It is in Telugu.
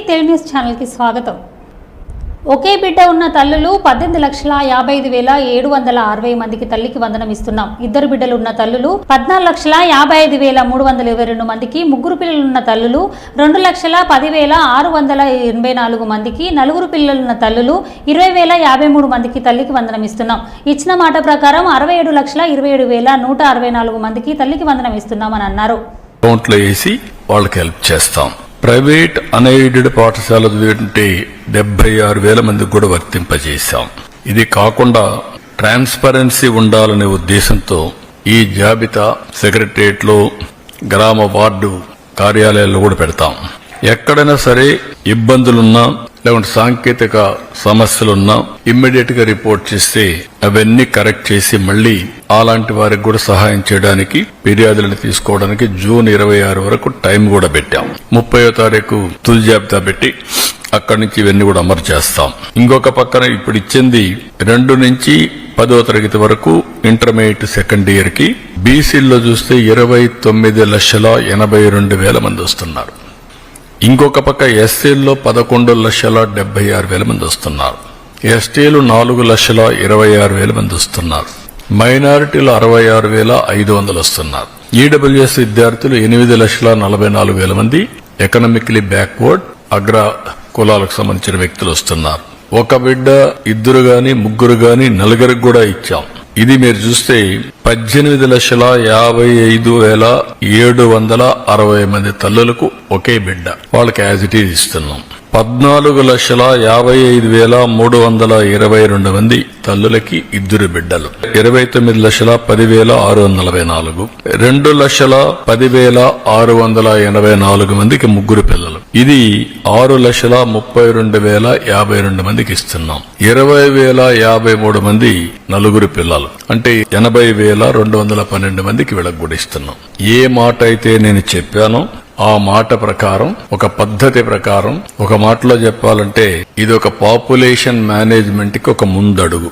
న్యూస్ ఛానల్కి స్వాగతం. ఒకే బిడ్డ ఉన్న తల్లులు పద్దెనిమిది లక్షల యాభై ఐదు వేల ఏడు వందల అరవై మందికి తల్లికి వందనం ఇస్తున్నాం. ఇద్దరు బిడ్డలు ఉన్న తల్లులు పద్నాలుగు లక్షల యాభై ఐదు వేల మూడు వందల ఇరవై రెండు మందికి ముగ్గురు పిల్లలున్న తల్లులు రెండు లక్షల పదివేల ఆరు వందల ఎనభై నాలుగు మందికి నలుగురు పిల్లలున్న తల్లులు ఇరవై వేల యాభై మూడు మందికి తల్లికి వందనం ఇస్తున్నాం. ఇచ్చిన మాట ప్రకారం అరవై ఏడు లక్షల ఇరవై ఏడు వేల నూట అరవై నాలుగు మందికి తల్లికి వందనం ఇస్తున్నామని అన్నారు. అకౌంట్లో వేసి వాళ్ళకి హెల్ప్ చేస్తాం. ప్రైవేట్ అన్ఎయిడెడ్ పాఠశాల చదివేటువంటి డెబ్బై ఆరు వేల మందికి కూడా వర్తింపజేశాం. ఇది కాకుండా ట్రాన్స్పరెన్సీ ఉండాలనే ఉద్దేశంతో ఈ జాబితా సెక్రటరియట్లో గ్రామ వార్డు కార్యాలయాల్లో కూడా పెడతాం. ఎక్కడైనా సరే ఇబ్బందులున్నా లేకుంటే సాంకేతిక సమస్యలున్నా ఇమ్మీడియట్గా రిపోర్ట్ చేస్తే అవన్నీ కరెక్ట్ చేసి మళ్ళీ అలాంటి వారికి కూడా సహాయం చేయడానికి ఫిర్యాదులను తీసుకోవడానికి జూన్ ఇరవై ఆరు వరకు టైం కూడా పెట్టాం. ముప్పయో తారీఖు తుది జాబితా పెట్టి అక్కడి నుంచి ఇవన్నీ కూడా అమలు చేస్తాం. ఇంకొక పక్కన ఇప్పుడు ఇచ్చింది రెండు నుంచి పదో తరగతి వరకు ఇంటర్మీడియట్ సెకండ్ ఇయర్కి బీసీల్లో చూస్తే ఇరవై తొమ్మిది లక్షల ఎనభై రెండు వేల మంది వస్తున్నారు. ఇంకొక పక్క ఎస్సీల్లో పదకొండు లక్షల డెబ్బై ఆరు వేల మంది వస్తున్నారు. ఎస్టీలు నాలుగు లక్షల ఇరవై ఆరు వేల మంది వస్తున్నారు. మైనారిటీలు అరవై ఆరు వేల ఐదు వందలు వస్తున్నారు. ఈడబ్ల్యూఎస్ విద్యార్థులు ఎనిమిది లక్షల నలభై నాలుగు వేల మంది ఎకనామిక్లీ బ్యాక్వర్డ్ అగ్ర కులాలకు సంబంధించిన వ్యక్తులు వస్తున్నారు. ఒక బిడ్డ ఇద్దరు గాని ముగ్గురు గాని నలుగురికి కూడా ఇచ్చాం. ఇది మీరు చూస్తే పద్దెనిమిది లక్షల యాభై ఐదు వేల ఏడు వందల అరవై మంది తల్లులకు ఒకే బిడ్డ. వాళ్ళకి యాజ్ ఇట్ ఈజ్ ఇస్తున్నాం. పద్నాలుగు లక్షల యాభై ఐదు వేల మూడు వందల ఇరవై రెండు మంది తల్లులకి ఇద్దరు బిడ్డలు. ఇరవై తొమ్మిది లక్షల పదివేల ఆరు వందల నలభై నాలుగు. రెండు లక్షల పదివేల ఆరు వందల ఎనభై నాలుగు మందికి ముగ్గురు పిల్లలు. ఇది ఆరు లక్షల ముప్పై రెండు వేల యాభై రెండు మందికి ఇస్తున్నాం. ఇరవై వేల యాభై మూడు మంది నలుగురు పిల్లలు. అంటే ఎనభై వేల రెండు వందల పన్నెండు మందికి వీళ్ళకి కూడా ఇస్తున్నాం. ఏ మాట అయితే నేను చెప్పానో ఆ మాట ప్రకారం ఒక పద్ధతి ప్రకారం ఒక మాటలో చెప్పాలంటే ఇది ఒక పాపులేషన్ మేనేజ్మెంట్కి ఒక ముందడుగు.